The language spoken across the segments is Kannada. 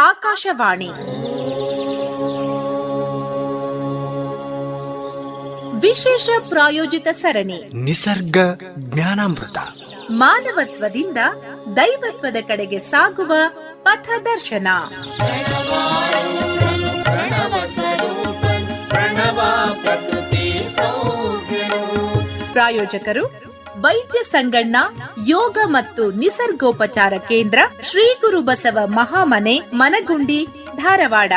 ಆಕಾಶವಾಣಿ. ವಿಶೇಷ ಪ್ರಾಯೋಜಿತ ಸರಣಿ. ನಿಸರ್ಗ ಜ್ಞಾನಾಮೃತ. ಮಾನವತ್ವದಿಂದ ದೈವತ್ವದ ಕಡೆಗೆ ಸಾಗುವ ಪಥದರ್ಶನ ಪ್ರಾಯೋಜಕರು ವೈದ್ಯ ಸಂಗಣ್ಣ ಯೋಗ ಮತ್ತು ನಿಸರ್ಗೋಪಚಾರ ಕೇಂದ್ರ ಶ್ರೀ ಗುರು ಬಸವ ಮಹಾಮನೆ ಮನಗುಂಡಿ ಧಾರವಾಡ.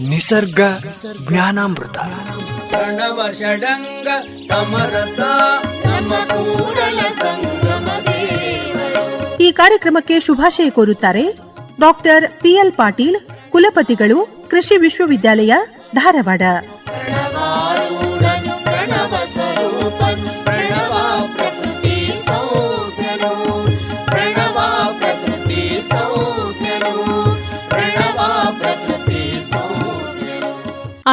ನಿಸರ್ಗ ಜ್ಞಾನಾಮೃತ. ಪ್ರಣವ ಷಡಂಗ ಸಮರಸ ನಮ್ಮ ಕೂಡಲ ಸಂಗಮ ದೇವರು. ಈ ಕಾರ್ಯಕ್ರಮಕ್ಕೆ ಶುಭಾಶಯ ಕೋರುತ್ತಾರೆ ಡಾಕ್ಟರ್ ಪಿಎಲ್ ಪಾಟೀಲ್ ಕುಲಪತಿಗಳು ಕೃಷಿ ವಿಶ್ವವಿದ್ಯಾಲಯ ಧಾರವಾಡ.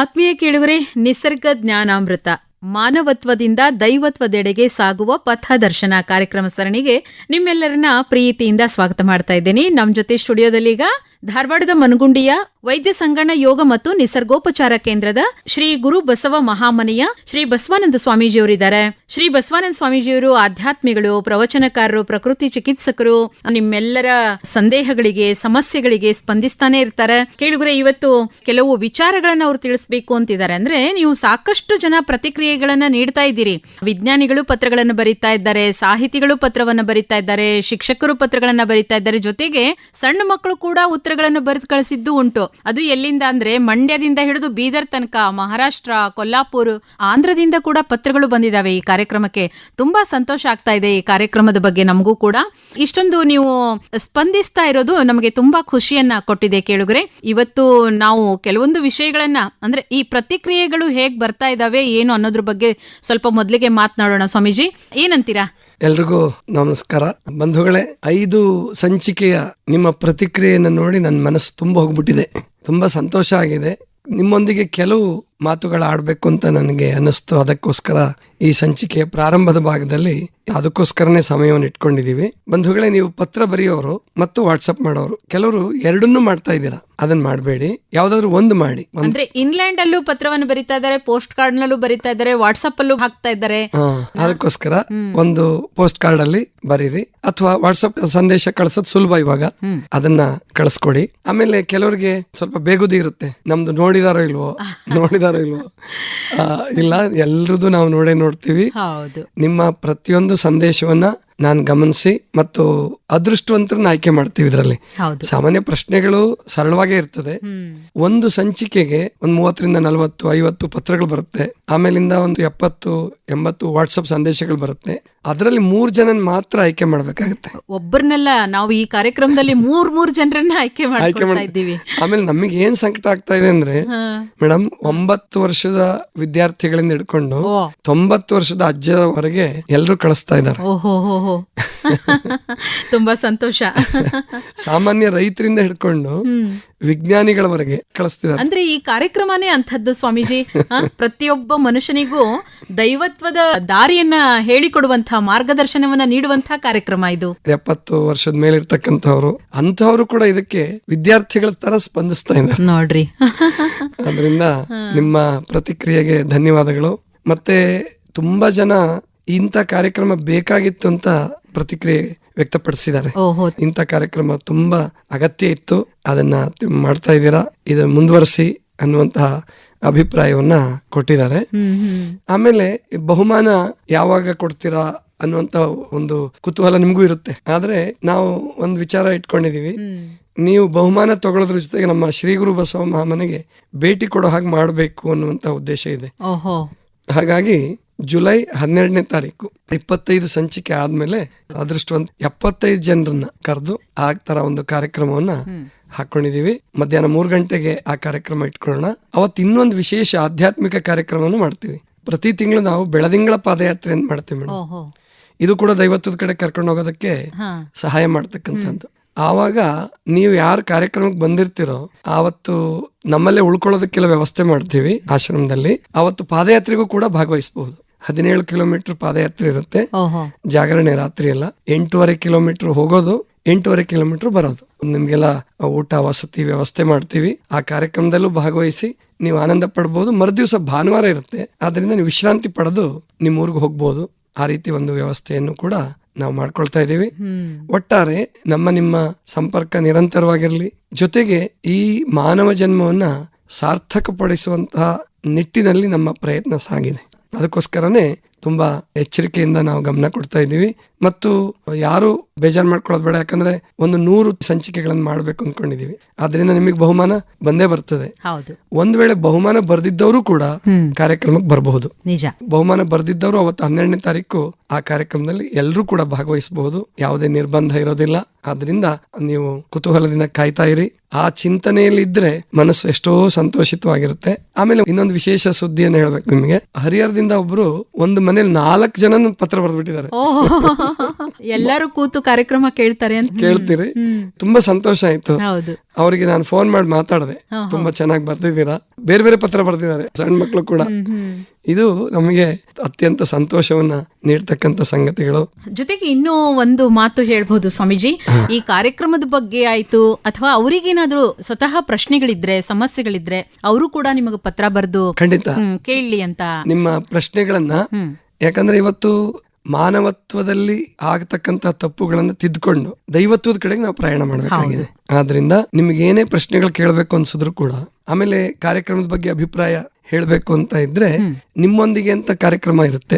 ಆತ್ಮೀಯ ಕೇಳುಗರೆ, ನಿಸರ್ಗ ಜ್ಞಾನಾಮೃತ, ಮಾನವತ್ವದಿಂದ ದೈವತ್ವದೆಡೆಗೆ ಸಾಗುವ ಪಥದರ್ಶನ ಕಾರ್ಯಕ್ರಮ ಸರಣಿಗೆ ನಿಮ್ಮೆಲ್ಲರನ್ನ ಪ್ರೀತಿಯಿಂದ ಸ್ವಾಗತ ಮಾಡ್ತಾ ಇದ್ದೀನಿ. ನಮ್ಮ ಜೊತೆ ಸ್ಟುಡಿಯೋದಲ್ಲಿ ಈಗ ಧಾರವಾಡದ ಮನಗುಂಡಿಯ ವೈದ್ಯ ಸಂಗಣ ಯೋಗ ಮತ್ತು ನಿಸರ್ಗೋಪಚಾರ ಕೇಂದ್ರದ ಶ್ರೀ ಗುರು ಬಸವ ಮಹಾಮನೆಯ ಶ್ರೀ ಬಸವಾನಂದ ಸ್ವಾಮೀಜಿಯವರಿದ್ದಾರೆ. ಶ್ರೀ ಬಸವಾನಂದ ಸ್ವಾಮೀಜಿಯವರು ಆಧ್ಯಾತ್ಮಿಗಳು, ಪ್ರವಚನಕಾರರು, ಪ್ರಕೃತಿ ಚಿಕಿತ್ಸಕರು, ನಿಮ್ಮೆಲ್ಲರ ಸಂದೇಹಗಳಿಗೆ, ಸಮಸ್ಯೆಗಳಿಗೆ ಸ್ಪಂದಿಸ್ತಾನೆ ಇರ್ತಾರೆ. ಕೇಳುಗರೆ, ಇವತ್ತು ಕೆಲವು ವಿಚಾರಗಳನ್ನ ಅವ್ರು ತಿಳಿಸ್ಬೇಕು ಅಂತಿದ್ದಾರೆ. ಅಂದ್ರೆ ನೀವು ಸಾಕಷ್ಟು ಜನ ಪ್ರತಿಕ್ರಿಯೆಗಳನ್ನ ನೀಡ್ತಾ ಇದ್ದೀರಿ. ವಿಜ್ಞಾನಿಗಳು ಪತ್ರಗಳನ್ನು ಬರೀತಾ ಇದ್ದಾರೆ, ಸಾಹಿತಿಗಳು ಪತ್ರವನ್ನು ಬರೀತಾ ಇದ್ದಾರೆ, ಶಿಕ್ಷಕರು ಪತ್ರಗಳನ್ನ ಬರೀತಾ ಇದ್ದಾರೆ. ಜೊತೆಗೆ ಸಣ್ಣ ಮಕ್ಕಳು ಕೂಡ ಉತ್ತರಗಳನ್ನು ಬರೆದು ಕಳಿಸಿದ್ದು ಉಂಟು. ಅದು ಎಲ್ಲಿಂದ ಅಂದ್ರೆ ಮಂಡ್ಯದಿಂದ ಹಿಡಿದು ಬೀದರ್ ತನಕ, ಮಹಾರಾಷ್ಟ್ರ, ಕೊಲ್ಲಾಪುರ್, ಆಂಧ್ರದಿಂದ ಕೂಡ ಪತ್ರಗಳು ಬಂದಿದಾವೆ ಈ ಕಾರ್ಯಕ್ರಮಕ್ಕೆ. ತುಂಬಾ ಸಂತೋಷ ಆಗ್ತಾ ಇದೆ ಈ ಕಾರ್ಯಕ್ರಮದ ಬಗ್ಗೆ ನಮಗೂ ಕೂಡ. ಇಷ್ಟೊಂದು ನೀವು ಸ್ಪಂದಿಸ್ತಾ ಇರೋದು ನಮಗೆ ತುಂಬಾ ಖುಷಿಯನ್ನ ಕೊಟ್ಟಿದೆ ಕೇಳುಗರೆ. ಇವತ್ತು ನಾವು ಕೆಲವೊಂದು ವಿಷಯಗಳನ್ನ ಅಂದ್ರೆ ಈ ಪ್ರತಿಕ್ರಿಯೆಗಳು ಹೇಗ್ ಬರ್ತಾ ಇದಾವೆ, ಏನು ಅನ್ನೋದ್ರ ಬಗ್ಗೆ ಸ್ವಲ್ಪ ಮೊದಲಿಗೆ ಮಾತನಾಡೋಣ ಸ್ವಾಮೀಜಿ. ಏನಂತೀರಾ? ಎಲ್ರಿಗೂ ನಮಸ್ಕಾರ. ಬಂಧುಗಳೇ, ಐದು ಸಂಚಿಕೆಯ ನಿಮ್ಮ ಪ್ರತಿಕ್ರಿಯೆಯನ್ನು ನೋಡಿ ನನ್ನ ಮನಸ್ಸು ತುಂಬ ಹೋಗ್ಬಿಟ್ಟಿದೆ. ತುಂಬಾ ಸಂತೋಷ ಆಗಿದೆ. ನಿಮ್ಮೊಂದಿಗೆ ಕೆಲವು ಮಾತುಗಳು ಆಡಬೇಕು ಅಂತ ನನಗೆ ಅನ್ನಿಸ್ತು. ಅದಕ್ಕೋಸ್ಕರ ಈ ಸಂಚಿಕೆಯ ಪ್ರಾರಂಭದ ಭಾಗದಲ್ಲಿ ಅದಕ್ಕೋಸ್ಕರನೇ ಸಮಯವನ್ನು ಇಟ್ಕೊಂಡಿದೀವಿ ಬಂಧುಗಳೇ ನೀವು ಪತ್ರ ಬರೆಯೋರು ಮತ್ತು ವಾಟ್ಸಪ್ ಮಾಡೋರು ಕೆಲವರು ಎರಡನ್ನೂ ಮಾಡ್ತಾ ಇದ್ದೀರಾ? ಅದನ್ನ ಮಾಡಬೇಡಿ. ಯಾವ್ದಾದ್ರು ಒಂದು ಮಾಡಿ. ಅಂದ್ರೆ ಇನ್ಲ್ಯಾಂಡ್ ಅಲ್ಲೂ ಪತ್ರವನ್ನು ಬರಿತಾ ಇದ್ದಾರೆ ಪೋಸ್ಟ್ ಕಾರ್ಡ್ ನಲ್ಲೂ ಬರಿತಾ ಇದ್ದಾರೆ ವಾಟ್ಸಪ್ ಅಲ್ಲೂ ಹಾಕ್ತಾ ಇದ್ದಾರೆ. ಅದಕ್ಕೋಸ್ಕರ ಒಂದು ಪೋಸ್ಟ್ ಕಾರ್ಡ್ ಅಲ್ಲಿ ಬರೀರಿ. ಅಥವಾ ವಾಟ್ಸಪ್ ಸಂದೇಶ ಕಳ್ಸೋದು ಸುಲಭ ಇವಾಗ. ಅದನ್ನ ಕಳಿಸ್ಕೊಡಿ. ಆಮೇಲೆ ಕೆಲವರಿಗೆ ಸ್ವಲ್ಪ ಬೇಗುದಿ ಇರುತ್ತೆ. ನಮ್ದು ನೋಡಿದಾರೋ ಇಲ್ವೋ? ನೋಡಿದಾರೋ ಇಲ್ವೋ? ಇಲ್ಲ ಎಲ್ರದ್ದು ನಾವು ನೋಡೇ ನೋಡ್ತೀವಿ. ನಿಮ್ಮ ಪ್ರತಿಯೊಂದು ಸಂದೇಶವನ್ನ ನಾನು ಗಮನಿಸಿ ಮತ್ತು ಅದೃಷ್ಟವಂತರನ್ನ ಆಯ್ಕೆ ಮಾಡ್ತೀವಿ ಇದರಲ್ಲಿ. ಸಾಮಾನ್ಯ ಪ್ರಶ್ನೆಗಳು ಸರಳವಾಗೇ ಇರ್ತದೆ. ಒಂದು ಸಂಚಿಕೆಗೆ ಒಂದು ಮೂವತ್ತರಿಂದ ನಲವತ್ತು ಐವತ್ತು ಪತ್ರಗಳು ಬರುತ್ತೆ. ಆಮೇಲಿಂದ ಒಂದು ಎಪ್ಪತ್ತು ಎಂಬತ್ತು ವಾಟ್ಸಪ್ ಸಂದೇಶಗಳು ಬರುತ್ತೆ. ಅದರಲ್ಲಿ ಮೂರ್ ಜನ ಮಾತ್ರ ಆಯ್ಕೆ ಮಾಡ್ಬೇಕಾಗತ್ತೆ. ಒಬ್ಬರನ್ನೆಲ್ಲ ನಾವು ಈ ಕಾರ್ಯಕ್ರಮದಲ್ಲಿ ಮೂರ್ ಮೂರ್ ಜನರನ್ನ ಆಯ್ಕೆ ಆಯ್ಕೆ ಇದ್ದೀವಿ. ಆಮೇಲೆ ನಮಗೆ ಏನ್ ಸಂಕಟ ಆಗ್ತಾ ಇದೆ ಅಂದ್ರೆ. ಮೇಡಮ್ ಒಂಬತ್ತು ವರ್ಷದ ವಿದ್ಯಾರ್ಥಿಗಳಿಂದ ಹಿಡ್ಕೊಂಡು ತೊಂಬತ್ತು ವರ್ಷದ ಅಜ್ಜರವರೆಗೆ ಎಲ್ಲರೂ ಕಳಿಸ್ತಾ ಇದ್ದಾರೆ. ತುಂಬಾ ಸಂತೋಷ. ಸಾಮಾನ್ಯ ರೈತರಿಂದ ಹಿಡ್ಕೊಂಡು ವಿಜ್ಞಾನಿಗಳವರೆಗೆ ಕಳಿಸ್ತಿದ್ದಾರೆ. ಅಂದ್ರೆ ಈ ಕಾರ್ಯಕ್ರಮನೇ ಅಂಥದ್ದು ಸ್ವಾಮೀಜಿ. ಪ್ರತಿಯೊಬ್ಬ ಮನುಷ್ಯನಿಗೂ ದೈವತ್ವದ ದಾರಿಯನ್ನ ಹೇಳಿಕೊಡುವಂತಹ ಮಾರ್ಗದರ್ಶನವನ್ನ ನೀಡುವಂತಹ ಕಾರ್ಯಕ್ರಮ ಇದು. ಎಪ್ಪತ್ತು ವರ್ಷದ ಮೇಲೆ ಇರ್ತಕ್ಕಂಥವ್ರು ಅಂಥವ್ರು ಕೂಡ ಇದಕ್ಕೆ ವಿದ್ಯಾರ್ಥಿಗಳ ತರ ಸ್ಪಂದಿಸ್ತಾ ಇದ್ದಾರೆ. ನೋಡ್ರಿ. ಅದರಿಂದ ನಿಮ್ಮ ಪ್ರತಿಕ್ರಿಯೆಗೆ ಧನ್ಯವಾದಗಳು. ಮತ್ತೆ ತುಂಬಾ ಜನ ಇಂಥ ಕಾರ್ಯಕ್ರಮ ಬೇಕಾಗಿತ್ತು ಅಂತ ಪ್ರತಿಕ್ರಿಯೆ ವ್ಯಕ್ತಪಡಿಸಿದ್ದಾರೆ. ಇಂತ ಇಂಥ ಕಾರ್ಯಕ್ರಮ ತುಂಬಾ ಅಗತ್ಯ ಇತ್ತು. ಅದನ್ನ ಮಾಡ್ತಾ ಇದ್ದೀರಾ? ಇದನ್ನ ಮುಂದುವರಿಸಿ ಅನ್ನುವಂತಹ ಅಭಿಪ್ರಾಯವನ್ನ ಕೊಟ್ಟಿದ್ದಾರೆ. ಆಮೇಲೆ ಈ ಬಹುಮಾನ ಯಾವಾಗ ಕೊಡ್ತೀರಾ ಅನ್ನುವಂತ ಒಂದು ಕುತೂಹಲ ನಿಮಗೂ ಇರುತ್ತೆ. ಆದ್ರೆ ನಾವು ಒಂದು ವಿಚಾರ ಇಟ್ಕೊಂಡಿದೀವಿ ನೀವು ಬಹುಮಾನ ತಗೊಳ್ಳೋದ್ರ ಜೊತೆಗೆ ನಮ್ಮ ಶ್ರೀ ಗುರು ಬಸವ ಮಹಾಮನೆಗೆ ಭೇಟಿ ಕೊಡೋ ಹಾಗೆ ಮಾಡಬೇಕು ಅನ್ನುವಂತ ಉದ್ದೇಶ ಇದೆ. ಹಾಗಾಗಿ ಜುಲೈ ಹನ್ನೆರಡನೇ ತಾರೀಕು. ಇಪ್ಪತ್ತೈದು ಸಂಚಿಕೆ ಆದ್ಮೇಲೆ ಅದೃಷ್ಟವಂತ ಎಪ್ಪತ್ತೈದು ಜನರನ್ನ ಕರೆದು ಆ ತರ ಒಂದು ಕಾರ್ಯಕ್ರಮವನ್ನ ಹಾಕೊಂಡಿದೀವಿ. ಮಧ್ಯಾಹ್ನ ಮೂರು ಗಂಟೆಗೆ ಆ ಕಾರ್ಯಕ್ರಮ ಇಟ್ಕೊಳ್ಳೋಣ. ಅವತ್ತು ಇನ್ನೊಂದು ವಿಶೇಷ ಆಧ್ಯಾತ್ಮಿಕ ಕಾರ್ಯಕ್ರಮವನ್ನು ಮಾಡ್ತೀವಿ. ಪ್ರತಿ ತಿಂಗಳು ನಾವು ಬೆಳದಿಂಗಳ ಪಾದಯಾತ್ರೆ ಅಂತ ಮಾಡ್ತೀವಿ ಮೇಡಮ್. ಇದು ಕೂಡ ದೈವತ್ವದ ಕಡೆ ಕರ್ಕೊಂಡು ಹೋಗೋದಕ್ಕೆ ಸಹಾಯ ಮಾಡ್ತಕ್ಕಂಥದ್ದು. ಆವಾಗ ನೀವು ಯಾರ ಕಾರ್ಯಕ್ರಮಕ್ಕೆ ಬಂದಿರ್ತೀರೋ ಆವತ್ತು ನಮ್ಮಲ್ಲೇ ಉಳ್ಕೊಳ್ಳೋದಕ್ಕೆಲ್ಲ ವ್ಯವಸ್ಥೆ ಮಾಡ್ತೀವಿ ಆಶ್ರಮದಲ್ಲಿ. ಅವತ್ತು ಪಾದಯಾತ್ರೆಗೂ ಕೂಡ ಭಾಗವಹಿಸಬಹುದು. ಹದಿನೇಳು ಕಿಲೋಮೀಟರ್ ಪಾದಯಾತ್ರೆ ಇರುತ್ತೆ. ಜಾಗರಣೆ ರಾತ್ರಿ ಎಲ್ಲ. ಎಂಟೂವರೆ ಕಿಲೋಮೀಟರ್ ಹೋಗೋದು ಎಂಟೂವರೆ ಕಿಲೋಮೀಟರ್ ಬರೋದು. ನಿಮ್ಗೆಲ್ಲ ಊಟ ವಸತಿ ವ್ಯವಸ್ಥೆ ಮಾಡ್ತೀವಿ. ಆ ಕಾರ್ಯಕ್ರಮದಲ್ಲೂ ಭಾಗವಹಿಸಿ ನೀವು ಆನಂದ ಪಡ್ಬೋದು. ಮರುದಿವಸ ಭಾನುವಾರ ಇರುತ್ತೆ. ಆದ್ರಿಂದ ನೀವು ವಿಶ್ರಾಂತಿ ಪಡೆದು ನಿಮ್ಮ ಊರಿಗೆ ಹೋಗ್ಬೋದು. ಆ ರೀತಿ ಒಂದು ವ್ಯವಸ್ಥೆಯನ್ನು ಕೂಡ ನಾವು ಮಾಡ್ಕೊಳ್ತಾ ಇದ್ದೀವಿ. ಒಟ್ಟಾರೆ ನಮ್ಮ ನಿಮ್ಮ ಸಂಪರ್ಕ ನಿರಂತರವಾಗಿರಲಿ. ಜೊತೆಗೆ ಈ ಮಾನವ ಜನ್ಮವನ್ನ ಸಾರ್ಥಕಪಡಿಸುವಂತಹ ನಿಟ್ಟಿನಲ್ಲಿ ನಮ್ಮ ಪ್ರಯತ್ನ ಸಾಗಿದೆ. ಅದಕ್ಕೋಸ್ಕರನೇ ತುಂಬಾ ಎಚ್ಚರಿಕೆಯಿಂದ ನಾವು ಗಮನ ಕೊಡ್ತಾ ಇದ್ದೀವಿ. ಮತ್ತು ಯಾರು ಬೇಜಾರು ಮಾಡ್ಕೊಳ್ಳೋದು ಬೇಡ. ಯಾಕಂದ್ರೆ ಒಂದು ನೂರು ಸಂಚಿಕೆಗಳನ್ನು ಮಾಡಬೇಕು ಅಂದ್ಕೊಂಡಿದೀವಿ ಆದ್ರಿಂದ ನಿಮಗೆ ಬಹುಮಾನ ಬಂದೇ ಬರ್ತದೆ. ಒಂದ್ ವೇಳೆ ಬಹುಮಾನ ಬರ್ದಿದ್ದವರು ಕೂಡ ಕಾರ್ಯಕ್ರಮಕ್ಕೆ ಬರಬಹುದು. ನಿಜ. ಬಹುಮಾನ ಬರೆದಿದ್ದವರು ಅವತ್ತು ಹನ್ನೆರಡನೇ ತಾರೀಕು ಆ ಕಾರ್ಯಕ್ರಮದಲ್ಲಿ ಎಲ್ಲರೂ ಕೂಡ ಭಾಗವಹಿಸಬಹುದು. ಯಾವುದೇ ನಿರ್ಬಂಧ ಇರೋದಿಲ್ಲ. ಆದ್ರಿಂದ ನೀವು ಕುತೂಹಲದಿಂದ ಕಾಯ್ತಾ ಇರಿ. ಆ ಚಿಂತನೆಯಲ್ಲಿ ಇದ್ರೆ ಮನಸ್ಸು ಎಷ್ಟೋ ಸಂತೋಷಿತವಾಗಿರುತ್ತೆ. ಆಮೇಲೆ ಇನ್ನೊಂದು ವಿಶೇಷ ಸುದ್ದಿಯನ್ನು ಹೇಳ್ಬೇಕು ನಿಮಗೆ. ಹರಿಹರದಿಂದ ಒಬ್ರು ಒಂದು ಮನೇಲಿ ನಾಲ್ಕು ಜನ ಪತ್ರ ಬರೆದ್ಬಿಟ್ಟಿದ್ದಾರೆ. ಎಲ್ಲರೂ ಕೂತು ಕಾರ್ಯಕ್ರಮ ಕೇಳ್ತಾರೆ ಅಂತ. ಕೇಳ್ತೀರಿ. ತುಂಬಾ ಸಂತೋಷ ಆಯ್ತು. ಅವರಿಗೆ ನಾನು ಫೋನ್ ಮಾಡಿ ಮಾತಾಡಿದೆ. ತುಂಬಾ ಚೆನ್ನಾಗಿ ಬರ್ದಿದ್ದೀರಾ? ಬೇರೆ ಬೇರೆ ಪತ್ರ ಬರ್ದಿದ್ದಾರೆ ಸಣ್ಣ ಮಕ್ಕಳು ಕೂಡ. ಇದು ನಮಗೆ ಅತ್ಯಂತ ಸಂತೋಷವನ್ನ ನೀಡ್ತಕ್ಕಂತ ಸಂಗತಿಗಳು. ಜೊತೆಗೆ ಇನ್ನೂ ಒಂದು ಮಾತು ಹೇಳ್ಬಹುದು ಸ್ವಾಮೀಜಿ. ಈ ಕಾರ್ಯಕ್ರಮದ ಬಗ್ಗೆ ಆಯ್ತು ಅಥವಾ ಅವರಿಗೇನಾದ್ರೂ ಸ್ವತಃ ಪ್ರಶ್ನೆಗಳಿದ್ರೆ ಸಮಸ್ಯೆಗಳಿದ್ರೆ ಅವರು ಕೂಡ ನಿಮಗೆ ಪತ್ರ ಬರೆದು ಖಂಡಿತ. ಕೇಳಲಿ ಅಂತ. ನಿಮ್ಮ ಪ್ರಶ್ನೆಗಳನ್ನ ಯಾಕಂದ್ರೆ ಇವತ್ತು ಮಾನವತ್ವದಲ್ಲಿ ಆಗತಕ್ಕಂತ ತಪ್ಪುಗಳನ್ನು ತಿದ್ದುಕೊಂಡು ದೈವತ್ವದ ಕಡೆಗೆ ನಾವು ಪ್ರಯಾಣ ಮಾಡಬೇಕಾಗಿದೆ. ಆದ್ರಿಂದ ನಿಮ್ಗೆ ಏನೇ ಪ್ರಶ್ನೆಗಳು ಕೇಳಬೇಕು ಅನ್ಸಿದ್ರು ಕೂಡ ಆಮೇಲೆ ಕಾರ್ಯಕ್ರಮದ ಬಗ್ಗೆ ಅಭಿಪ್ರಾಯ ಹೇಳಬೇಕು ಅಂತ ಇದ್ರೆ ನಿಮ್ಮೊಂದಿಗೆ ಅಂತ ಕಾರ್ಯಕ್ರಮ ಇರುತ್ತೆ?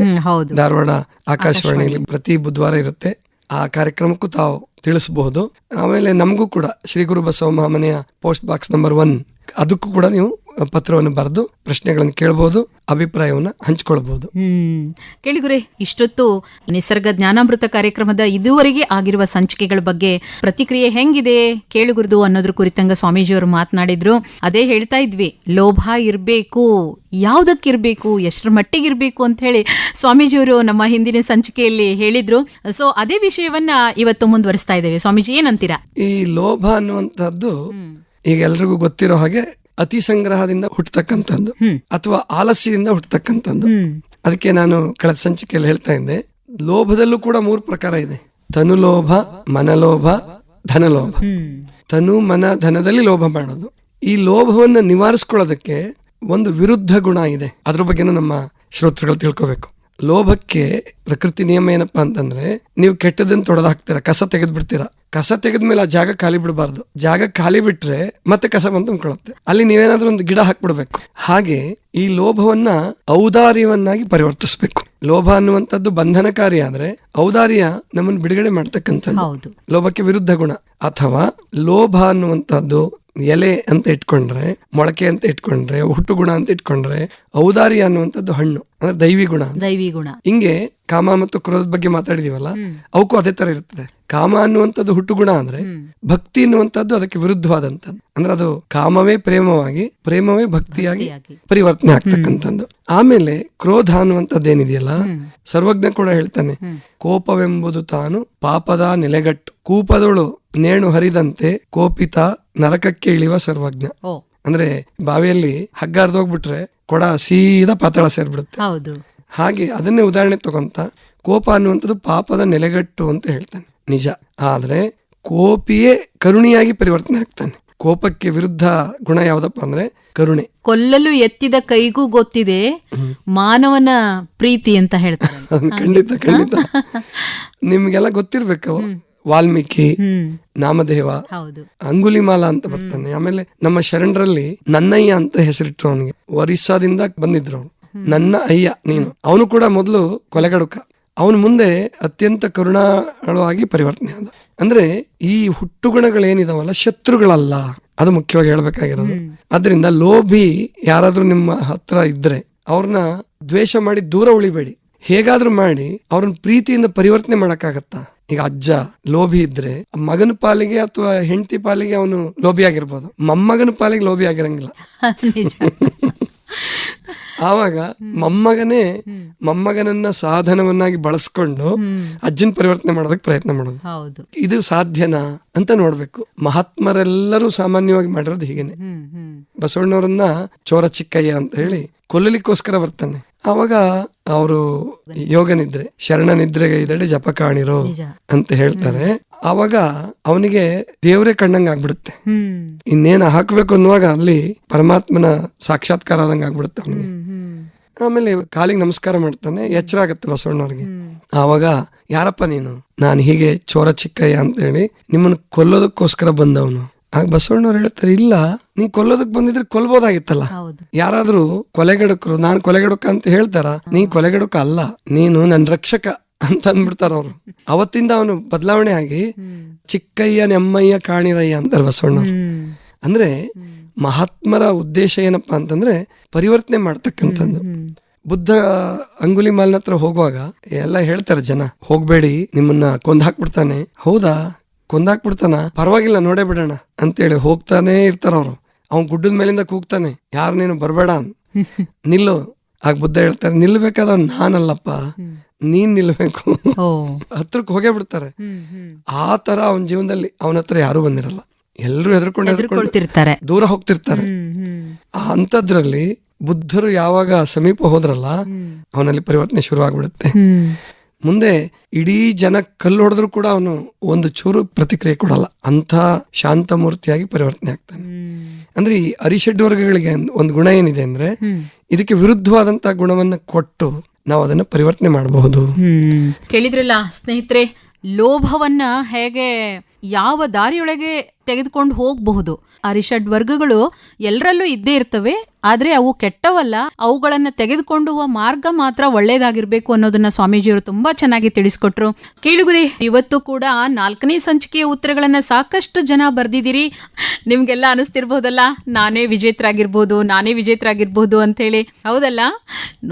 ಧಾರವಾಡ ಆಕಾಶವಾಣಿಯಲ್ಲಿ ಪ್ರತಿ ಬುಧವಾರ ಇರುತ್ತೆ. ಆ ಕಾರ್ಯಕ್ರಮಕ್ಕೂ ತಾವು ತಿಳಿಸಬಹುದು. ಆಮೇಲೆ ನಮಗೂ ಕೂಡ ಶ್ರೀ ಗುರು ಬಸವ ಮಹಾಮನೆಯ ಪೋಸ್ಟ್ ಬಾಕ್ಸ್ ನಂಬರ್ ಒನ್ ಅದಕ್ಕೂ ಕೂಡ ನೀವು ಪತ್ರವನ್ನು ಬರೆದು ಪ್ರಶ್ನೆಗಳನ್ನು ಕೇಳಬಹುದು ಅಭಿಪ್ರಾಯವನ್ನು ಹಂಚಿಕೊಳ್ಳಬಹುದು ಹ್ಮ್. ಕೇಳಿಗುರೆ ಇಷ್ಟೊತ್ತು ನಿಸರ್ಗ ಜ್ಞಾನಾಮೃತ ಕಾರ್ಯಕ್ರಮದ ಇದುವರೆಗೆ ಆಗಿರುವ ಸಂಚಿಕೆಗಳ ಬಗ್ಗೆ ಪ್ರತಿಕ್ರಿಯೆ ಹೆಂಗಿದೆ ಕೇಳಿಗುರುದು ಅನ್ನೋದ್ರ ಕುರಿತಂಗ ಸ್ವಾಮೀಜಿಯವರು ಮಾತನಾಡಿದ್ರು. ಅದೇ ಹೇಳ್ತಾ ಇದ್ವಿ ಲೋಭ ಇರಬೇಕು ಯಾವ್ದಕ್ಕಿರ್ಬೇಕು ಎಷ್ಟರ ಮಟ್ಟಿಗಿರ್ಬೇಕು ಅಂತ ಹೇಳಿ ಸ್ವಾಮೀಜಿಯವರು ನಮ್ಮ ಹಿಂದಿನ ಸಂಚಿಕೆಯಲ್ಲಿ ಹೇಳಿದ್ರು. ಸೊ ಅದೇ ವಿಷಯವನ್ನ ಇವತ್ತು ಮುಂದುವರಿಸ್ತಾ ಇದ್ದೇವೆ. ಸ್ವಾಮೀಜಿ ಏನಂತೀರಾ? ಈ ಲೋಭ ಅನ್ನುವಂಥದ್ದು ಈಗ ಎಲ್ರಿಗೂ ಗೊತ್ತಿರೋ ಹಾಗೆ ಅತಿ ಸಂಗ್ರಹದಿಂದ ಹುಟ್ಟತಕ್ಕಂಥದ್ದು ಅಥವಾ ಆಲಸ್ಯದಿಂದ ಹುಟ್ಟತಕ್ಕಂಥದ್ದು. ಅದಕ್ಕೆ ನಾನು ಕಳೆದ ಸಂಚಿಕೆಯಲ್ಲಿ ಹೇಳ್ತಾ ಇದ್ದೆ ಲೋಭದಲ್ಲೂ ಕೂಡ ಮೂರು ಪ್ರಕಾರ ಇದೆ. ತನುಲೋಭ ಮನಲೋಭ ಧನಲೋಭ. ಲೋಭ ತನು ಮನ ಧನದಲ್ಲಿ ಲೋಭ ಮಾಡೋದು. ಈ ಲೋಭವನ್ನು ನಿವಾರಿಸ್ಕೊಳ್ಳೋದಕ್ಕೆ ಒಂದು ವಿರುದ್ಧ ಗುಣ ಇದೆ. ಅದ್ರ ಬಗ್ಗೆನೂ ನಮ್ಮ ಶ್ರೋತೃಗಳು ತಿಳ್ಕೋಬೇಕು. ಲೋಭಕ್ಕೆ ಪ್ರಕೃತಿ ನಿಯಮ ಏನಪ್ಪಾ ಅಂತಂದ್ರೆ ನೀವು ಕೆಟ್ಟದನ್ನು ತೊಡೆದು ಹಾಕ್ತೀರಾ ಕಸ ತೆಗೆದು ಬಿಡ್ತೀರಾ ಕಸ ತೆಗೆದ್ಮೇಲೆ ಆ ಜಾಗ ಖಾಲಿ ಬಿಡಬಾರ್ದು. ಜಾಗ ಖಾಲಿ ಬಿಟ್ರೆ ಮತ್ತೆ ಕಸ ಬಂದು ಉಂಕೊಳ್ಳುತ್ತೆ ಅಲ್ಲಿ ನೀವೇನಾದ್ರೂ ಒಂದು ಗಿಡ ಹಾಕ್ಬಿಡ್ಬೇಕು. ಹಾಗೆ ಈ ಲೋಭವನ್ನ ಔದಾರ್ಯವನ್ನಾಗಿ ಪರಿವರ್ತಿಸಬೇಕು. ಲೋಭ ಅನ್ನುವಂಥದ್ದು ಬಂಧನಕಾರಿ ಆದ್ರೆ ಔದಾರ್ಯ ನಮ್ಮನ್ನು ಬಿಡುಗಡೆ ಮಾಡ್ತಕ್ಕಂಥದ್ದು. ಲೋಭಕ್ಕೆ ವಿರುದ್ಧ ಗುಣ. ಅಥವಾ ಲೋಭ ಅನ್ನುವಂಥದ್ದು ಎಲೆ ಅಂತ ಇಟ್ಕೊಂಡ್ರೆ ಮೊಳಕೆ ಅಂತ ಇಟ್ಕೊಂಡ್ರೆ ಹುಟ್ಟು ಗುಣ ಅಂತ ಇಟ್ಕೊಂಡ್ರೆ ಔದಾರ್ಯ ಅನ್ನುವಂಥದ್ದು ಹಣ್ಣು. ಅಂದ್ರೆ ದೈವಿ ಗುಣ ದೈವಿ ಗುಣ. ಹಿಂಗೆ ಕಾಮ ಮತ್ತು ಕ್ರೋಧದ ಬಗ್ಗೆ ಮಾತಾಡಿದೀವಲ್ಲ. ಅವಕ್ಕೂ ಅದೇ ತರ ಇರ್ತದೆ ಕಾಮ ಅನ್ನುವಂಥದ್ದು ಹುಟ್ಟು ಗುಣ ಅಂದ್ರೆ ಭಕ್ತಿ ಅನ್ನುವಂಥದ್ದು ಅದಕ್ಕೆ ವಿರುದ್ಧವಾದಂಥದ್ದು. ಅಂದ್ರೆ ಅದು ಕಾಮವೇ ಪ್ರೇಮವಾಗಿ ಪ್ರೇಮವೇ ಭಕ್ತಿಯಾಗಿ ಭಕ್ತಿಯಾಗಿ. ಪರಿವರ್ತನೆ ಆಗ್ತಕ್ಕಂಥದ್ದು. ಆಮೇಲೆ ಕ್ರೋಧ ಅನ್ನುವಂಥದ್ದು ಏನಿದೆಯಲ್ಲ ಸರ್ವಜ್ಞ ಕೂಡ ಹೇಳ್ತಾನೆ ಕೋಪವೆಂಬುದು ತಾನು ಪಾಪದ ನೆಲೆಗಟ್ಟು. ಕೂಪದೊಳು ನೇಣು ಹರಿದಂತೆ ಕೋಪಿತ ನರಕಕ್ಕೆ ಇಳಿಯುವ ಸರ್ವಜ್ಞ. ಅಂದ್ರೆ ಬಾವಿಯಲ್ಲಿ ಹಗ್ಗ ಹರಿದೋಗ್ಬಿಟ್ರೆ ಕೊಡ ಸೀದಾ ಪಾತಾಳ ಸೇರ್ಬಿಡುತ್ತೆ. ಹೌದು. ಹಾಗೆ ಅದನ್ನೇ ಉದಾಹರಣೆ ತಗೊಂತ ಕೋಪ ಅನ್ನುವಂಥದ್ದು ಪಾಪದ ನೆಲೆಗಟ್ಟು ಅಂತ ಹೇಳ್ತಾನೆ. ನಿಜ. ಆದ್ರೆ ಕೋಪಿಯೇ ಕರುಣಿಯಾಗಿ ಪರಿವರ್ತನೆ ಆಗ್ತಾನೆ. ಕೋಪಕ್ಕೆ ವಿರುದ್ಧ ಗುಣ ಯಾವ್ದಪ್ಪ ಅಂದ್ರೆ ಕರುಣೆ. ಕೊಲ್ಲಲು ಎತ್ತಿದ ಕೈಗೂ ಗೊತ್ತಿದೆ ಮಾನವನ ಪ್ರೀತಿ ಅಂತ ಹೇಳ್ತಾರೆ. ಖಂಡಿತ ಖಂಡಿತ. ನಿಮ್ಗೆಲ್ಲ ಗೊತ್ತಿರ್ಬೇಕು ವಾಲ್ಮೀಕಿ ನಾಮದೇವ ಅಂಗುಲಿಮಾಲ ಅಂತ ಬರ್ತಾನೆ. ಆಮೇಲೆ ನಮ್ಮ ಶರಣರಲ್ಲಿ ನನ್ನಯ್ಯ ಅಂತ ಹೆಸರಿಟ್ರು ಅವನಿಗೆ. ಒರಿಸ್ಸಾದಿಂದ ಬಂದಿದ್ರು ಅವನು. ನನ್ನ ಅಯ್ಯ ನೀನು. ಅವನು ಕೂಡ ಮೊದಲು ಕೊಲೆಗಡುಕ. ಅವನ ಮುಂದೆ ಅತ್ಯಂತ ಕರುಣಾಳವಾಗಿ ಪರಿವರ್ತನೆ ಆದ. ಅಂದ್ರೆ ಈ ಹುಟ್ಟುಗುಣಗಳೇನಿದಾವಲ್ಲ ಶತ್ರುಗಳಲ್ಲ. ಅದು ಮುಖ್ಯವಾಗಿ ಹೇಳ್ಬೇಕಾಗಿರೋದು. ಅದರಿಂದ ಲೋಭಿ ಯಾರಾದ್ರೂ ನಿಮ್ಮ ಹತ್ರ ಇದ್ರೆ ಅವ್ರನ್ನ ದ್ವೇಷ ಮಾಡಿ ದೂರ ಉಳಿಬೇಡಿ. ಹೇಗಾದ್ರೂ ಮಾಡಿ ಅವ್ರನ್ನ ಪ್ರೀತಿಯಿಂದ ಪರಿವರ್ತನೆ ಮಾಡಕ್ಕಾಗತ್ತಾ? ಈಗ ಅಜ್ಜ ಲೋಭಿ ಇದ್ರೆ ಮಗನ ಪಾಲಿಗೆ ಅಥವಾ ಹೆಂಡತಿ ಪಾಲಿಗೆ ಅವನು ಲೋಭಿ ಆಗಿರ್ಬೋದು ಮೊಮ್ಮಗನ ಪಾಲಿಗೆ ಲೋಭಿ ಆಗಿರಂಗಿಲ್ಲ. ಆವಾಗ ಮೊಮ್ಮಗನೇ ಮೊಮ್ಮಗನನ್ನ ಸಾಧನವನ್ನಾಗಿ ಬಳಸ್ಕೊಂಡು ಅಜ್ಜನ ಪರಿವರ್ತನೆ ಮಾಡೋದಕ್ಕೆ ಪ್ರಯತ್ನ ಮಾಡೋದು. ಹೌದು. ಇದು ಸಾಧ್ಯನಾ ಅಂತ ನೋಡ್ಬೇಕು. ಮಹಾತ್ಮರೆಲ್ಲರೂ ಸಾಮಾನ್ಯವಾಗಿ ಮಾಡಿರೋದು ಹೀಗೇನೆ. ಬಸವಣ್ಣವರನ್ನ ಚೋರ ಚಿಕ್ಕಯ್ಯ ಅಂತ ಹೇಳಿ ಕೊಲ್ಲಲಿಕ್ಕೋಸ್ಕರ ಬರ್ತಾನೆ ಅವಾಗ ಅವರು ಯೋಗ ನಿದ್ರೆ ಶರಣ ನಿದ್ರೆಗೆ ಇದಡೆ ಜಪ ಕಾಣಿರೋ ಅಂತ ಹೇಳ್ತಾರೆ. ಅವಾಗ ಅವನಿಗೆ ದೇವರೇ ಕಣ್ಣಂಗ್ ಆಗ್ಬಿಡುತ್ತೆ. ಇನ್ನೇನ ಹಾಕ್ಬೇಕು ಅನ್ನುವಾಗ ಅಲ್ಲಿ ಪರಮಾತ್ಮನ ಸಾಕ್ಷಾತ್ಕಾರ ಆದಂಗ ಆಗ್ಬಿಡುತ್ತೆ ಅವನಿಗೆ. ಆಮೇಲೆ ಕಾಲಿಗೆ ನಮಸ್ಕಾರ ಮಾಡ್ತಾನೆ ಎಚ್ಚರ ಆಗತ್ತೆ ಬಸವಣ್ಣವ್ರಿಗೆ. ಆವಾಗ ಯಾರಪ್ಪ ನೀನು? ನಾನು ಹೀಗೆ ಚೋರ ಚಿಕ್ಕಯ್ಯ ಅಂತ ಹೇಳಿ ನಿಮ್ಮನ್ನು ಕೊಲ್ಲೋದಕ್ಕೋಸ್ಕರ ಬಂದವನು. ಆಗ ಬಸವಣ್ಣವ್ರು ಹೇಳ್ತಾರೆ ಇಲ್ಲ ನೀ ಕೊಲ್ಲೋದಕ್ ಬಂದಿದ್ರೆ ಕೊಲ್ಬೋದಾಗಿತ್ತಲ್ಲ. ಯಾರಾದ್ರೂ ಕೊಲೆಗಡಕರು ನಾನ್ ಕೊಲೆಗಡಕ ಅಂತ ಹೇಳ್ತಾರ? ನೀ ಕೊಲೆಗಡಕ ಅಲ್ಲ ನೀನು ನನ್ ರಕ್ಷಕ ಅಂತ ಅಂದ್ಬಿಡ್ತಾರ ಅವ್ರು. ಅವತ್ತಿಂದ ಅವನು ಬದಲಾವಣೆ ಆಗಿ ಚಿಕ್ಕಯ್ಯ ನೆಮ್ಮಯ್ಯ ಕಾಣಿರಯ್ಯ ಅಂತಾರೆ ಬಸವಣ್ಣವ್ರು. ಅಂದ್ರೆ ಮಹಾತ್ಮರ ಉದ್ದೇಶ ಏನಪ್ಪಾ ಅಂತಂದ್ರೆ ಪರಿವರ್ತನೆ ಮಾಡ್ತಕ್ಕಂಥದ್ದು. ಬುದ್ಧ ಅಂಗುಲಿ ಮಾಲ್ನ ಹತ್ರ ಹೋಗುವಾಗ ಎಲ್ಲ ಹೇಳ್ತಾರೆ ಜನ ಹೋಗ್ಬೇಡಿ ನಿಮ್ಮನ್ನ ಕೊಂದ್ ಹಾಕ್ಬಿಡ್ತಾನೆ. ಹೌದಾ? ಕೊಂದ್ ಬಿಡ್ತಾನ ಪರವಾಗಿಲ್ಲ ನೋಡೇ ಬಿಡೋಣ. ಅಂತೇಳಿ ಹೋಗ್ತಾನೆ ಇರ್ತಾರ ಅವ್ರು. ಅವ್ನ್ ಗುಡ್ಡದ ಮೇಲಿಂದ ಕೂಗ್ತಾನೆ. ಯಾರು ನೀನು ಬರಬೇಡ ನಿಲ್ಲು. ಆಗ ಬುದ್ಧ ಹೇಳ್ತಾರೆ ನಿಲ್ಬೇಕಾದವ್ ನಾನಲ್ಲಪ್ಪ. ನೀನ್ ನಿಲ್ಬೇಕು. ಹತ್ರಕ್ಕೆ ಹೋಗೇ ಬಿಡ್ತಾರೆ. ಆ ತರ ಅವನ ಜೀವನದಲ್ಲಿ ಅವನ ಹತ್ರ ಯಾರು ಬಂದಿರಲ್ಲ. ಎಲ್ಲರೂ ಹೆದರ್ಕೊಂಡು ದೂರ ಹೋಗ್ತಿರ್ತಾರೆ. ಅಂಥದ್ರಲ್ಲಿ ಬುದ್ಧರು ಯಾವಾಗ ಸಮೀಪ ಹೋದ್ರಲ್ಲ ಅವನಲ್ಲಿ ಪರಿವರ್ತನೆ ಶುರು ಆಗ್ಬಿಡುತ್ತೆ ಮುಂದೆ ಇಡೀ ಜನ ಕಲ್ಲು ಹೊಡೆದ್ರು ಕೂಡ ಅವನು ಒಂದು ಚೂರು ಪ್ರತಿಕ್ರಿಯೆ ಕೊಡಲ್ಲ. ಅಂತ ಶಾಂತ ಮೂರ್ತಿಯಾಗಿ ಪರಿವರ್ತನೆ ಆಗ್ತಾನೆ. ಅಂದ್ರೆ ಈ ಅರಿಷಡ್ ವರ್ಗಗಳಿಗೆ ಒಂದು ಗುಣ ಏನಿದೆ ಅಂದ್ರೆ ಇದಕ್ಕೆ ವಿರುದ್ಧವಾದಂತ ಗುಣವನ್ನ ಕೊಟ್ಟು ನಾವು ಅದನ್ನ ಪರಿವರ್ತನೆ ಮಾಡಬಹುದು. ಕೇಳಿದ್ರಲ್ಲ ಸ್ನೇಹಿತರೆ ಲೋಭವನ್ನ ಹೇಗೆ ಯಾವ ದಾರಿಯೊಳಗೆ ತೆಗೆದುಕೊಂಡು ಹೋಗಬಹುದು. ಆ ರಿಷಡ್ ವರ್ಗಗಳು ಎಲ್ಲರಲ್ಲೂ ಇದ್ದೇ ಇರ್ತವೆ, ಆದರೆ ಅವು ಕೆಟ್ಟವಲ್ಲ. ಅವುಗಳನ್ನು ತೆಗೆದುಕೊಂಡು ಹೋಗುವ ಮಾರ್ಗ ಮಾತ್ರ ಒಳ್ಳೆಯದಾಗಿರಬೇಕು ಅನ್ನೋದನ್ನ ಸ್ವಾಮೀಜಿಯವರು ತುಂಬಾ ಚೆನ್ನಾಗಿ ತಿಳಿಸ್ಕೊಟ್ರು. ಕೇಳುಗುರಿ, ಇವತ್ತು ಕೂಡ ನಾಲ್ಕನೇ ಸಂಚಿಕೆಯ ಉತ್ತರಗಳನ್ನು ಸಾಕಷ್ಟು ಜನ ಬರ್ದಿದ್ದೀರಿ. ನಿಮಗೆಲ್ಲ ಅನಿಸ್ತಿರ್ಬೋದಲ್ಲ? ನಾನೇ ವಿಜೇತರಾಗಿರ್ಬೋದು ನಾನೇ ವಿಜೇತರಾಗಿರ್ಬೋದು ಅಂತ ಹೇಳಿ ಹೌದಲ್ಲ?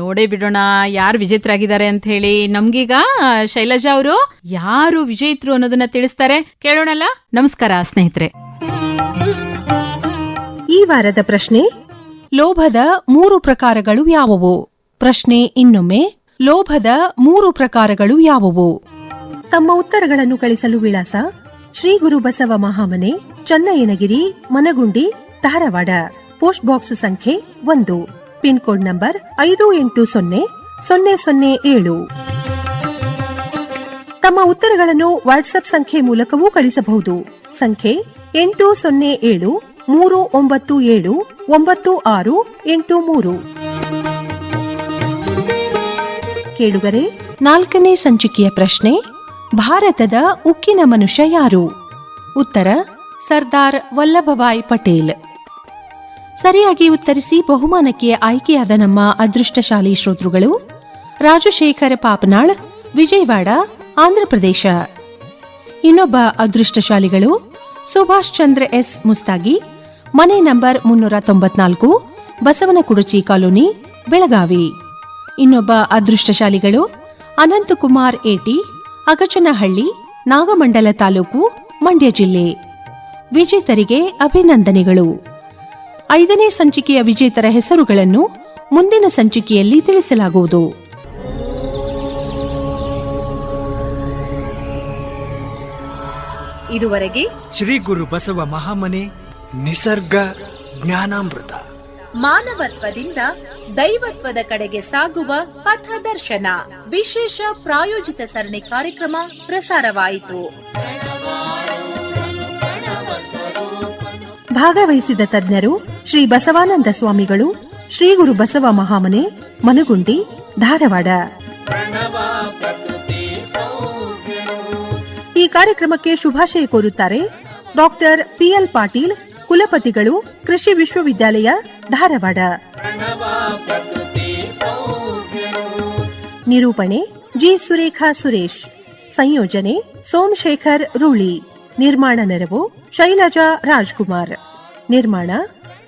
ನೋಡೇ ಬಿಡೋಣ, ಯಾರು ವಿಜೇತರಾಗಿದ್ದಾರೆ ಅಂತ ಹೇಳಿ ನಮ್ಗೀಗ, ಶೈಲಜಾ ಅವರು ಯಾರು ವಿಜೇತರು ಅನ್ನೋದನ್ನ ತಿಳಿಸ್ತಾರೆ. ಕೇಳೋಣಲ್ಲ? ನಮಸ್ಕಾರ, ಸ್ನೇಹಿತರೆ. ಈ ವಾರದ ಪ್ರಶ್ನೆ, ಲೋಭದ ಮೂರು ಪ್ರಕಾರಗಳು ಯಾವುವು? ಪ್ರಶ್ನೆ ಇನ್ನೊಮ್ಮೆ, ಲೋಭದ ಮೂರು ಪ್ರಕಾರಗಳು ಯಾವುವು? ತಮ್ಮ ಉತ್ತರಗಳನ್ನು ಕಳಿಸಲು ವಿಳಾಸ, ಶ್ರೀ ಗುರು ಬಸವ ಮಹಾಮನೆ, ಚನ್ನಯ್ಯನಗಿರಿ, ಮನಗುಂಡಿ, ಧಾರವಾಡ. ಪೋಸ್ಟ್ ಬಾಕ್ಸ್ ಸಂಖ್ಯೆ ಒಂದು. ಪಿನ್ ಕೋಡ್ ನಂಬರ್ ಐದು ಎಂಟು ಸೊನ್ನೆ ಸೊನ್ನೆ ಸೊನ್ನೆ ಏಳು. ತಮ್ಮ ಉತ್ತರಗಳನ್ನು ವಾಟ್ಸ್ಆಪ್ ಸಂಖ್ಯೆ ಮೂಲಕವೂ ಕಳಿಸಬಹುದು. ಸಂಖ್ಯೆ ಎಂಟು ಸೊನ್ನೆ ಏಳು, ಮೂರು ಒಂಬತ್ತು ಏಳು, ಒಂಬತ್ತು ಆರು, ಎಂಟು ಮೂರು. ಕೇಳುಗರೆ, ನಾಲ್ಕನೇ ಸಂಚಿಕೆಯ ಪ್ರಶ್ನೆ, ಭಾರತದ ಉಕ್ಕಿನ ಮನುಷ್ಯ ಯಾರು? ಉತ್ತರ, ಸರ್ದಾರ್ ವಲ್ಲಭಭಾಯ್ ಪಟೇಲ್. ಸರಿಯಾಗಿ ಉತ್ತರಿಸಿ ಬಹುಮಾನಕ್ಕೆ ಆಯ್ಕೆಯಾದ ನಮ್ಮ ಅದೃಷ್ಟಶಾಲಿ ಶ್ರೋತೃಗಳು, ರಾಜಶೇಖರ ಪಾಪನಾಳ್, ವಿಜಯವಾಡ ಆಂಧ್ರಪ್ರದೇಶ ಇನ್ನೊಬ್ಬ ಅದೃಷ್ಟಶಾಲಿಗಳು ಸುಭಾಷ್ ಚಂದ್ರ ಎಸ್ ಮುಸ್ತಾಗಿ, ಮನೆ ನಂಬರ್ ಮುನ್ನೂರ ತೊಂಬತ್ನಾಲ್ಕು ಬಸವನಕುಡುಚಿ ಕಾಲೋನಿ, ಬೆಳಗಾವಿ. ಇನ್ನೊಬ್ಬ ಅದೃಷ್ಟಶಾಲಿಗಳು, ಅನಂತಕುಮಾರ್ ಏಟಿ, ಅಗಚನಹಳ್ಳಿ, ನಾಗಮಂಡಲ ತಾಲೂಕು, ಮಂಡ್ಯ ಜಿಲ್ಲೆ. ವಿಜೇತರಿಗೆ ಅಭಿನಂದನೆಗಳು. ಐದನೇ ಸಂಚಿಕೆಯ ವಿಜೇತರ ಹೆಸರುಗಳನ್ನು ಮುಂದಿನ ಸಂಚಿಕೆಯಲ್ಲಿ ತಿಳಿಸಲಾಗುವುದು. ಇದುವರೆಗೆ ಶ್ರೀ ಗುರು ಬಸವ ಮಹಾಮನೆ ನಿಸರ್ಗ ಜ್ಞಾನಾಮೃತ. ಮಾನವತ್ವದಿಂದ ದೈವತ್ವದ ಕಡೆಗೆ ಸಾಗುವ ಪಥದರ್ಶನ ವಿಶೇಷ ಪ್ರಾಯೋಜಿತ ಸರಣಿ ಕಾರ್ಯಕ್ರಮ ಪ್ರಸಾರವಾಯಿತು. ಭಾಗವಹಿಸಿದ ತಜ್ಞರು ಶ್ರೀ ಬಸವಾನಂದ ಸ್ವಾಮಿಗಳು ಶ್ರೀ ಗುರು ಬಸವ ಮಹಾಮನೆ ಮನುಗುಂಡಿ ಧಾರವಾಡ. ಈ ಕಾರ್ಯಕ್ರಮಕ್ಕೆ ಶುಭಾಶಯ ಕೋರುತ್ತಾರೆ ಡಾಕ್ಟರ್ ಪಿಎಲ್ ಪಾಟೀಲ್, ಕುಲಪತಿಗಳು, ಕೃಷಿ ವಿಶ್ವವಿದ್ಯಾಲಯ, ಧಾರವಾಡ. ನಿರೂಪಣೆ ಜಿ ಸುರೇಖಾ ಸುರೇಶ್. ಸಂಯೋಜನೆ ಸೋಮಶೇಖರ್ ರೂಳಿ. ನಿರ್ಮಾಣ ನೆರವು ಶೈಲಜಾ ರಾಜ್ಕುಮಾರ್. ನಿರ್ಮಾಣ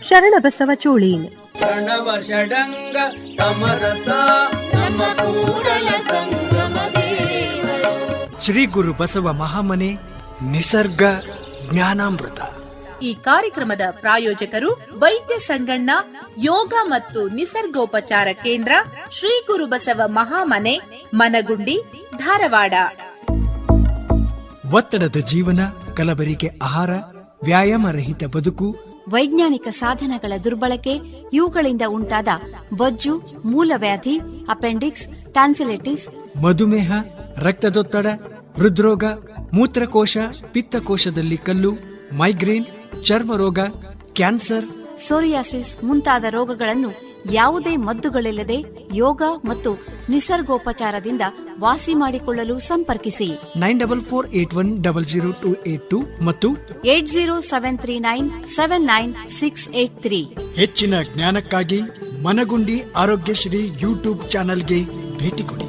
ಶರಣಬಸವ ಚೋಳೀನ್. ಪ್ರಣವ ಷಡಂಗ ಸಮರಸ ನಮ್ಮ ಕೂಡಲ ದೇವರು ಶ್ರೀ ಗುರು ಬಸವ ಮಹಾಮನೆ ನಿಸರ್ಗ ಜ್ಞಾನಾಮೃತ. ಈ ಕಾರ್ಯಕ್ರಮದ ಪ್ರಾಯೋಜಕರು ವೈದ್ಯ ಸಂಗಣ್ಣ ಯೋಗ ಮತ್ತು ನಿಸರ್ಗೋಪಚಾರ ಕೇಂದ್ರ ಶ್ರೀ ಗುರು ಬಸವ ಮಹಾಮನೆ ಮನಗುಂಡಿ ಧಾರವಾಡ. ಒತ್ತಡದ ಜೀವನ ಕಲಬರಿಕೆ ಆಹಾರ ವ್ಯಾಯಾಮ ರಹಿತ ಬದುಕು ವೈಜ್ಞಾನಿಕ ಸಾಧನಗಳ ದುರ್ಬಳಕೆ ಇವುಗಳಿಂದ ಉಂಟಾದ ಬೊಜ್ಜು ಮೂಲವ್ಯಾಧಿ ಅಪೆಂಡಿಕ್ಸ್ ಟ್ಯಾನ್ಸಿಲೆಟಿಸ್ ಮಧುಮೇಹ ರಕ್ತದೊತ್ತಡ ಹೃದ್ರೋಗ ಮೂತ್ರಕೋಶ ಪಿತ್ತಕೋಶದಲ್ಲಿ ಕಲ್ಲು ಮೈಗ್ರೇನ್ ಚರ್ಮ ರೋಗ ಕ್ಯಾನ್ಸರ್ ಸೋರಿಯಾಸಿಸ್ ಮುಂತಾದ ರೋಗಗಳನ್ನು ಯಾವುದೇ ಮದ್ದುಗಳಿಲ್ಲದೆ ಯೋಗ ಮತ್ತು ನಿಸರ್ಗೋಪಚಾರದಿಂದ ವಾಸಿ ಮಾಡಿಕೊಳ್ಳಲು ಸಂಪರ್ಕಿಸಿ. Nine double four eight one double zero two eight two ಮತ್ತು eight zero seven three nine seven nine six eight three. ಹೆಚ್ಚಿನ ಜ್ಞಾನಕ್ಕಾಗಿ ಮನಗುಂಡಿ ಆರೋಗ್ಯಶ್ರೀ ಯೂಟ್ಯೂಬ್ ಚಾನೆಲ್ಗೆ ಭೇಟಿ ಕೊಡಿ.